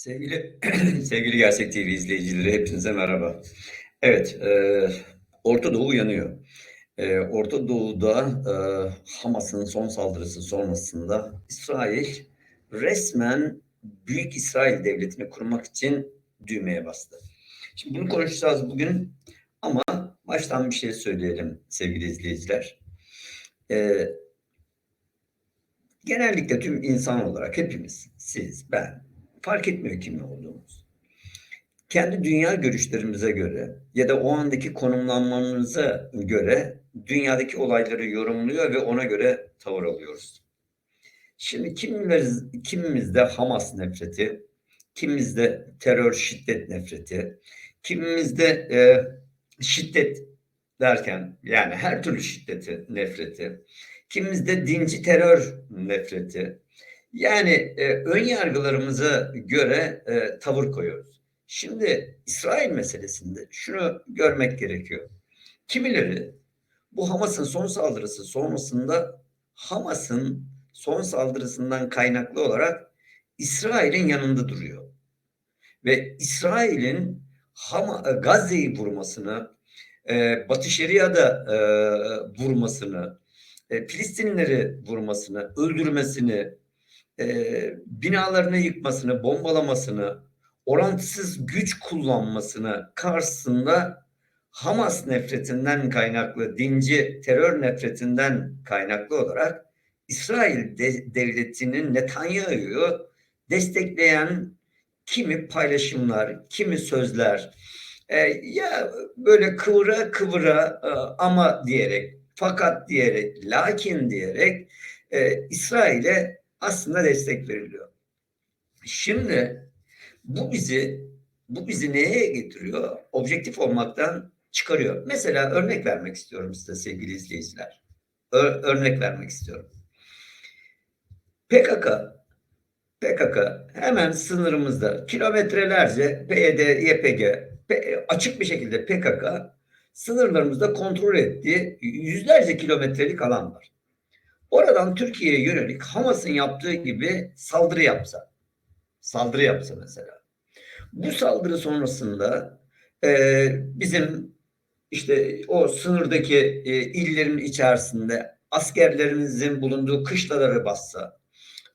Sevgili sevgili Gerçek TV izleyicileri hepinize merhaba. Evet, e, Orta Doğu uyanıyor. E, Orta Doğu'da e, Hamas'ın son saldırısı sonrasında İsrail resmen Büyük İsrail Devleti'ni kurmak için düğmeye bastı. Şimdi bunu konuşacağız bugün ama baştan bir şey söyleyelim sevgili izleyiciler. E, genellikle tüm insan olarak hepimiz, siz, ben, fark etmiyor kim olduğumuz. Kendi dünya görüşlerimize göre ya da o andaki konumlanmamıza göre dünyadaki olayları yorumluyor ve ona göre tavır alıyoruz. Şimdi kimimiz, kimimizde Hamas nefreti, kimimizde terör şiddet nefreti, kimimizde e, şiddet derken yani her türlü şiddeti nefreti, kimimizde dinci terör nefreti, yani e, ön yargılarımıza göre e, tavır koyuyoruz. Şimdi İsrail meselesinde şunu görmek gerekiyor. Kimileri bu Hamas'ın son saldırısı sonrasında Hamas'ın son saldırısından kaynaklı olarak İsrail'in yanında duruyor. Ve İsrail'in Hama, Gazze'yi vurmasını, e, Batı Şeria'da e, vurmasını, e, Filistinlileri vurmasını, öldürmesini, e, binalarını yıkmasını, bombalamasını, orantısız güç kullanmasını karşısında Hamas nefretinden kaynaklı, dinci terör nefretinden kaynaklı olarak İsrail de, devletinin Netanyahu'yu destekleyen kimi paylaşımlar, kimi sözler, e, ya böyle kıvıra kıvıra e, ama diyerek, fakat diyerek, lakin diyerek e, İsrail'e aslında destek veriliyor. Şimdi bu bizi bu bizi neye getiriyor? Objektif olmaktan çıkarıyor. Mesela örnek vermek istiyorum size sevgili izleyiciler. Ö- örnek vermek istiyorum. PKK PKK hemen sınırımızda kilometrelerce PYD, YPG açık bir şekilde PKK sınırlarımızda kontrol ettiği yüzlerce kilometrelik alan var. Oradan Türkiye'ye yönelik Hamas'ın yaptığı gibi saldırı yapsa, saldırı yapsa mesela. Bu saldırı sonrasında e, bizim işte o sınırdaki e, illerin içerisinde askerlerimizin bulunduğu kışlaları bassa,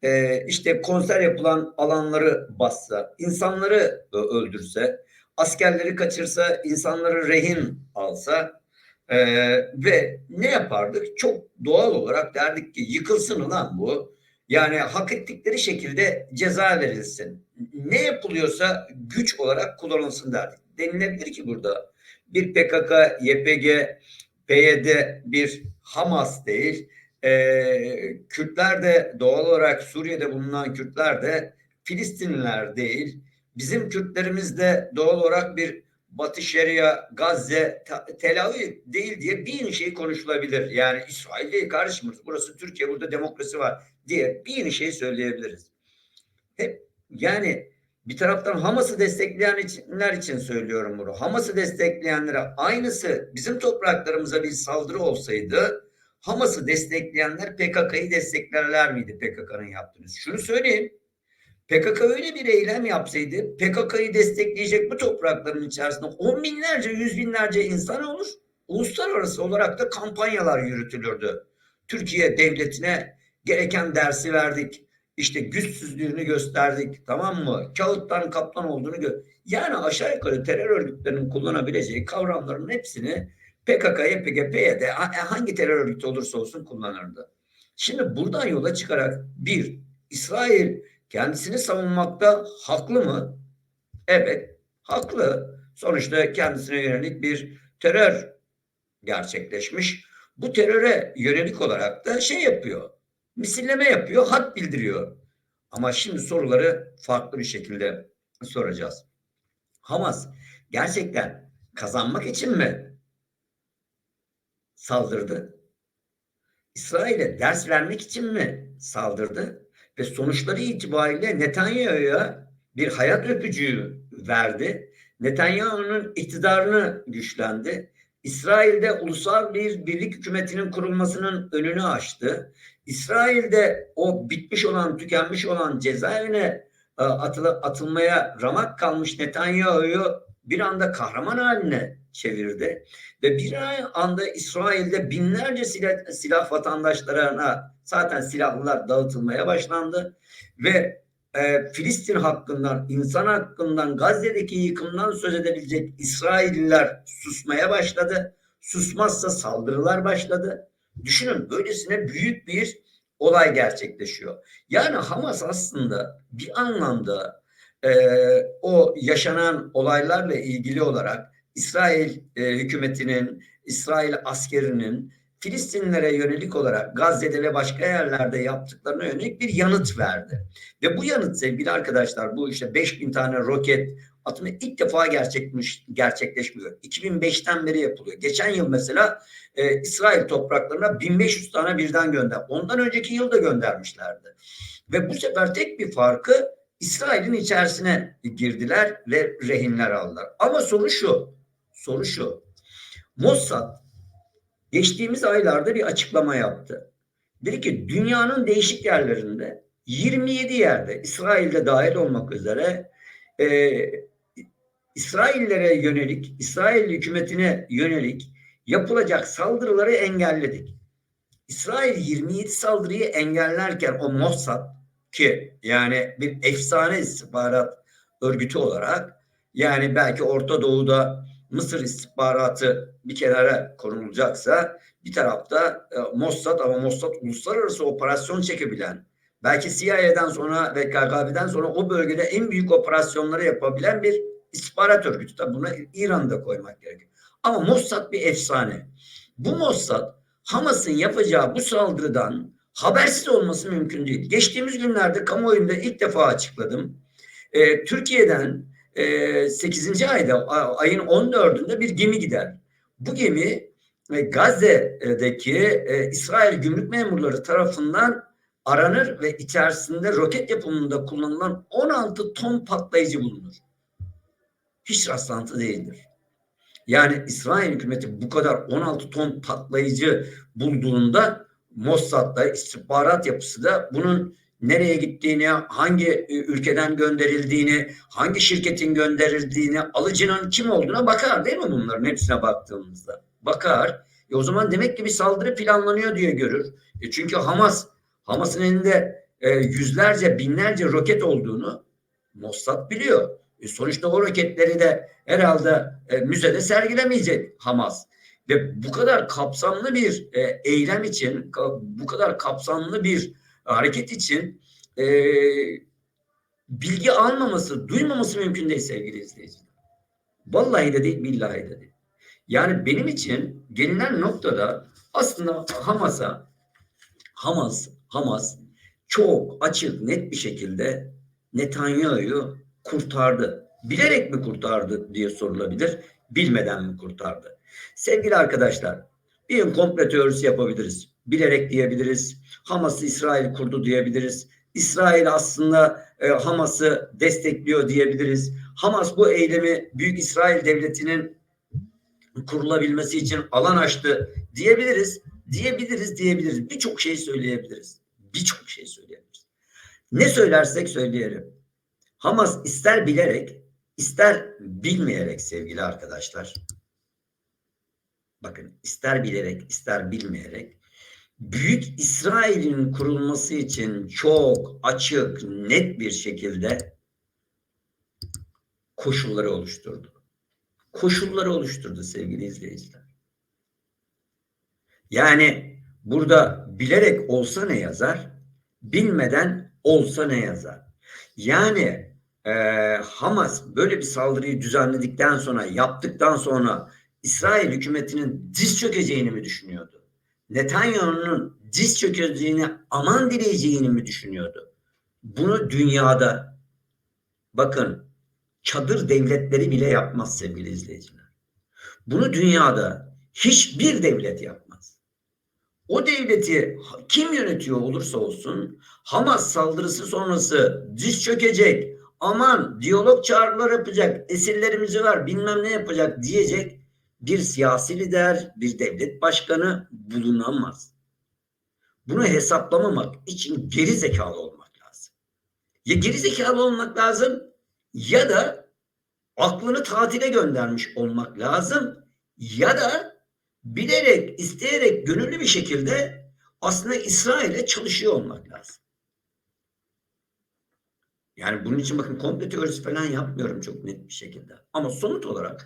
e, işte konser yapılan alanları bassa, insanları öldürse, askerleri kaçırsa, insanları rehin alsa, ee, ve ne yapardık? Çok doğal olarak derdik ki yıkılsın lan bu. Yani hak ettikleri şekilde ceza verilsin. Ne yapılıyorsa güç olarak kullanılsın derdik. Denilebilir ki burada bir PKK, YPG, PYD bir Hamas değil. Ee, Kürtler de doğal olarak Suriye'de bulunan Kürtler de Filistinliler değil. Bizim Kürtlerimiz de doğal olarak bir Batı Şeria, Gazze, Tel Aviv değil diye bir şey konuşulabilir. Yani İsrail değil kardeşim burası Türkiye burada demokrasi var diye bir şey söyleyebiliriz. Hep yani bir taraftan Hamas'ı destekleyenler için söylüyorum bunu. Hamas'ı destekleyenlere aynısı bizim topraklarımıza bir saldırı olsaydı Hamas'ı destekleyenler PKK'yı desteklerler miydi PKK'nın yaptığını? Şunu söyleyeyim. PKK öyle bir eylem yapsaydı PKK'yı destekleyecek bu toprakların içerisinde on binlerce, yüz binlerce insan olur. Uluslararası olarak da kampanyalar yürütülürdü. Türkiye devletine gereken dersi verdik. İşte güçsüzlüğünü gösterdik. Tamam mı? Kağıttan kaplan olduğunu gö Yani aşağı yukarı terör örgütlerinin kullanabileceği kavramların hepsini PKK, YPG, PYD hangi terör örgütü olursa olsun kullanırdı. Şimdi buradan yola çıkarak bir, İsrail kendisini savunmakta haklı mı? Evet, haklı. Sonuçta kendisine yönelik bir terör gerçekleşmiş. Bu teröre yönelik olarak da şey yapıyor. Misilleme yapıyor, hat bildiriyor. Ama şimdi soruları farklı bir şekilde soracağız. Hamas gerçekten kazanmak için mi saldırdı? İsrail'e ders vermek için mi saldırdı? Ve sonuçları itibariyle Netanyahu'ya bir hayat öpücüğü verdi. Netanyahu'nun iktidarını güçlendi. İsrail'de ulusal bir birlik hükümetinin kurulmasının önünü açtı. İsrail'de o bitmiş olan, tükenmiş olan cezaevine e, atılı, atılmaya ramak kalmış Netanyahu'yu bir anda kahraman haline çevirdi. Ve bir anda İsrail'de binlerce silah, silah vatandaşlarına zaten silahlılar dağıtılmaya başlandı. Ve e, Filistin hakkından, insan hakkından, Gazze'deki yıkımdan söz edebilecek İsrailliler susmaya başladı. Susmazsa saldırılar başladı. Düşünün böylesine büyük bir olay gerçekleşiyor. Yani Hamas aslında bir anlamda e, o yaşanan olaylarla ilgili olarak İsrail e, hükümetinin, İsrail askerinin Filistinlere yönelik olarak Gazze'de ve başka yerlerde yaptıklarına yönelik bir yanıt verdi. Ve bu yanıt sevgili arkadaşlar bu işte 5000 tane roket atımı ilk defa gerçekmiş, gerçekleşmiyor. 2005'ten beri yapılıyor. Geçen yıl mesela e, İsrail topraklarına 1500 tane birden gönder. Ondan önceki yıl da göndermişlerdi. Ve bu sefer tek bir farkı İsrail'in içerisine girdiler ve rehinler aldılar. Ama soru şu, soru şu. Mossad geçtiğimiz aylarda bir açıklama yaptı. Dedi ki dünyanın değişik yerlerinde 27 yerde İsrail'de dahil olmak üzere e, İsraillere yönelik, İsrail hükümetine yönelik yapılacak saldırıları engelledik. İsrail 27 saldırıyı engellerken o Mossad ki yani bir efsane istihbarat örgütü olarak yani belki Orta Doğu'da Mısır istihbaratı bir kenara konulacaksa bir tarafta e, Mossad ama Mossad uluslararası operasyon çekebilen belki CIA'den sonra ve KGB'den sonra o bölgede en büyük operasyonları yapabilen bir istihbarat örgütü. Tabi buna İran'da koymak gerekiyor. Ama Mossad bir efsane. Bu Mossad Hamas'ın yapacağı bu saldırıdan habersiz olması mümkün değil. Geçtiğimiz günlerde kamuoyunda ilk defa açıkladım. Ee, Türkiye'den e, 8. ayda ayın 14'ünde bir gemi gider. Bu gemi e, Gazze'deki e, İsrail gümrük memurları tarafından aranır ve içerisinde roket yapımında kullanılan 16 ton patlayıcı bulunur. Hiç rastlantı değildir. Yani İsrail hükümeti bu kadar 16 ton patlayıcı bulduğunda Mossad'da istihbarat yapısı da bunun nereye gittiğini, hangi e, ülkeden gönderildiğini, hangi şirketin gönderildiğini, alıcının kim olduğuna bakar değil mi bunların hepsine baktığımızda? Bakar. E o zaman demek ki bir saldırı planlanıyor diye görür. E çünkü Hamas, Hamas'ın elinde e, yüzlerce, binlerce roket olduğunu Mossad biliyor. E sonuçta o roketleri de herhalde e, müzede sergilemeyecek Hamas. Ve bu kadar kapsamlı bir e, eylem için, bu kadar kapsamlı bir hareket için e, bilgi almaması, duymaması mümkün değil sevgili izleyiciler. Vallahi de değil, billahi de değil. Yani benim için gelinen noktada aslında Hamas'a Hamas, Hamas çok açık, net bir şekilde Netanyahu'yu kurtardı. Bilerek mi kurtardı diye sorulabilir. Bilmeden mi kurtardı? Sevgili arkadaşlar, bir komple teorisi yapabiliriz. Bilerek diyebiliriz. Hamas'ı İsrail kurdu diyebiliriz. İsrail aslında e, Hamas'ı destekliyor diyebiliriz. Hamas bu eylemi Büyük İsrail Devleti'nin kurulabilmesi için alan açtı diyebiliriz. Diyebiliriz, diyebiliriz. Birçok şey söyleyebiliriz. Birçok şey söyleyebiliriz. Ne söylersek söyleyelim. Hamas ister bilerek, ister bilmeyerek sevgili arkadaşlar. Bakın ister bilerek, ister bilmeyerek Büyük İsrail'in kurulması için çok açık, net bir şekilde koşulları oluşturdu. Koşulları oluşturdu sevgili izleyiciler. Yani burada bilerek olsa ne yazar, bilmeden olsa ne yazar. Yani e, Hamas böyle bir saldırıyı düzenledikten sonra, yaptıktan sonra İsrail hükümetinin diz çökeceğini mi düşünüyordu? Netanyahu'nun diz çökeceğini, aman dileyeceğini mi düşünüyordu? Bunu dünyada bakın çadır devletleri bile yapmaz sevgili izleyiciler. Bunu dünyada hiçbir devlet yapmaz. O devleti kim yönetiyor olursa olsun Hamas saldırısı sonrası diz çökecek, aman diyalog çağrılar yapacak, esirlerimizi var bilmem ne yapacak diyecek bir siyasi lider, bir devlet başkanı bulunamaz. Bunu hesaplamamak için geri zekalı olmak lazım. ya gerizekalı olmak lazım ya da aklını tatile göndermiş olmak lazım ya da bilerek, isteyerek, gönüllü bir şekilde aslında İsrail'e çalışıyor olmak lazım. Yani bunun için bakın komplo teorisi falan yapmıyorum çok net bir şekilde. Ama somut olarak